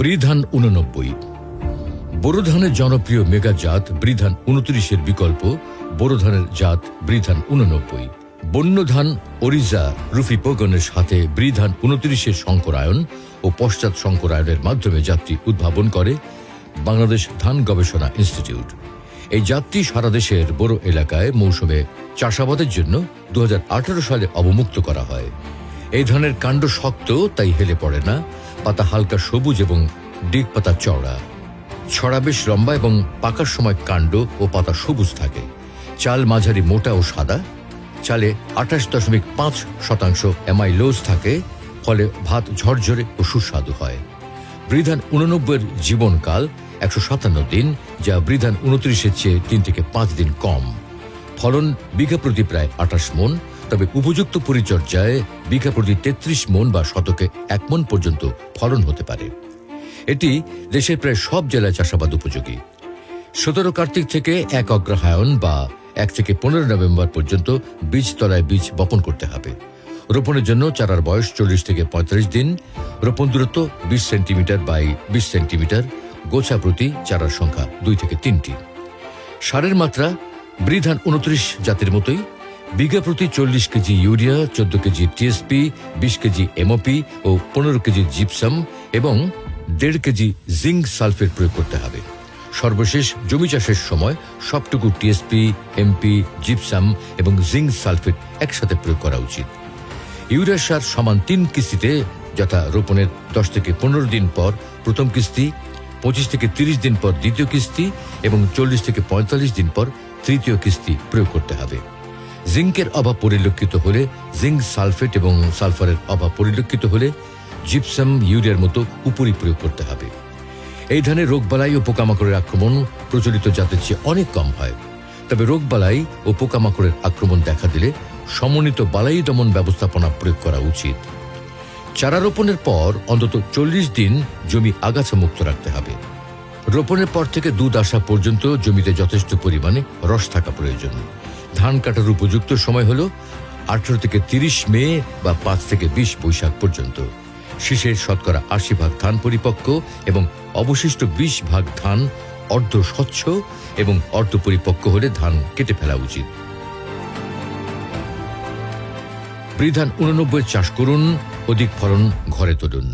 বৃধান উননব্বই বোরো ধানের জনপ্রিয় মেগা জাত বৃধান উনত্রিশের বিকল্প বোরো ধানের জাত ব্রিধান উননব্বই বন্য ধান ওরিজা রুফি পোগনের সাথে ব্রিধান উনত্রিশের শঙ্করায়ন ও পশ্চাৎ শঙ্করায়নের মাধ্যমে জাতটি উদ্ভাবন করে বাংলাদেশ ধান গবেষণা ইনস্টিটিউট। এই জাতটি সারা দেশের বড় এলাকায় মৌসুমে চাষাবাদের জন্য দু হাজার আঠারো সালে অবমুক্ত করা হয়। এই ধানের কাণ্ড শক্ত, তাই হেলে পড়ে না। পাতা হালকা সবুজ এবং ডিগ পাতা চওড়া। ছড়া বেশ লম্বা এবং পাকার সময় কাণ্ড ও পাতা সবুজ থাকে। চাল মাঝারি মোটা ও সাদা। চালে আঠাশ দশমিক পাঁচ শতাংশ অ্যামাইলোজ থাকে, ফলে ভাত ঝরঝরে ও সুস্বাদু হয়। বৃধান উননব্বইয়ের জীবনকাল একশো সাতান্ন দিন, যা বৃধান উনত্রিশের চেয়ে তিন থেকে পাঁচ দিন কম। ফলন বিঘা প্রতি প্রায় আঠাশ মন তবে উপযুক্ত পরিচর্যায় বিঘা প্রতি তেত্রিশ মন বা শতকে এক মন পর্যন্ত ফলন হতে পারে। এটি দেশের প্রায় সব জেলায় চাষাবাদ উপযোগী। সতেরো কার্তিক থেকে এক অগ্রহায়ণ বা এক থেকে পনেরো নভেম্বর পর্যন্ত বীজতলায় বীজ বপন করতে হবে। রোপণের জন্য চারার বয়স চল্লিশ থেকে পঁয়তাল্লিশ দিন। রোপণ দূরত্ব বিশ সেন্টিমিটার বাই বিশ সেন্টিমিটার। গোছা প্রতি চারার সংখ্যা দুই থেকে তিনটি। সারের মাত্রা বৃধান উনত্রিশ জাতের মতোই। বিঘা প্রতি চল্লিশ কেজি ইউরিয়া, চোদ্দ কেজি টিএসপি, বিশ কেজি এমওপি ও পনেরো কেজি জিপসাম এবং দেড় কেজি জিঙ্ক সালফেট প্রয়োগ করতে হবে। সর্বশেষ জমি চাষের সময় সবটুকু টিএসপি, এমপি, জিপসাম এবং জিঙ্ক সালফেট একসাথে প্রয়োগ করা উচিত। ইউরিয়া সার সমান তিন কিস্তিতে যথা রোপণের দশ থেকে পনেরো দিন পর প্রথম কিস্তি, পঁচিশ থেকে তিরিশ দিন পর দ্বিতীয় কিস্তি এবং চল্লিশ থেকে পঁয়তাল্লিশ দিন পর তৃতীয় কিস্তি প্রয়োগ করতে হবে। জিঙ্কের অভাব পরিলক্ষিত হলে, জিঙ্ক সালফেট এবং সালফারের অভাব পরিলক্ষিত হলে জিপসাম ইউরিয়ার মতো উপরি প্রয়োগ করতে হবে। এই ধানে রোগবালাই ও পোকামাকড়ের আক্রমণ প্রচলিত জাতের চেয়ে অনেক কম হয়। তবে রোগবালাই ও পোকামাকড়ের আক্রমণ দেখা দিলে সমন্বিত বালাই দমন ব্যবস্থাপনা প্রয়োগ করা উচিত। চারা রোপণের পর অন্তত চল্লিশ দিন জমি আগাছা মুক্ত রাখতে হবে। রোপণের পর থেকে দুধ আসা পর্যন্ত জমিতে যথেষ্ট পরিমাণে রস থাকা প্রয়োজন। ধান কাটার উপযুক্ত সময় হল আঠারো থেকে তিরিশ মে বা পাঁচ থেকে বিশ বৈশাখ পর্যন্ত। শীষের শতকরা আশি ভাগ ধান পরিপক্ক এবং অবশিষ্ট বিশ ভাগ ধান অর্ধ স্বচ্ছ এবং অর্ধ পরিপক্ক হলে ধান কেটে ফেলা উচিত। বৃধান উননব্বই চাষ করুন, অধিক ফলন ঘরে তুলুন।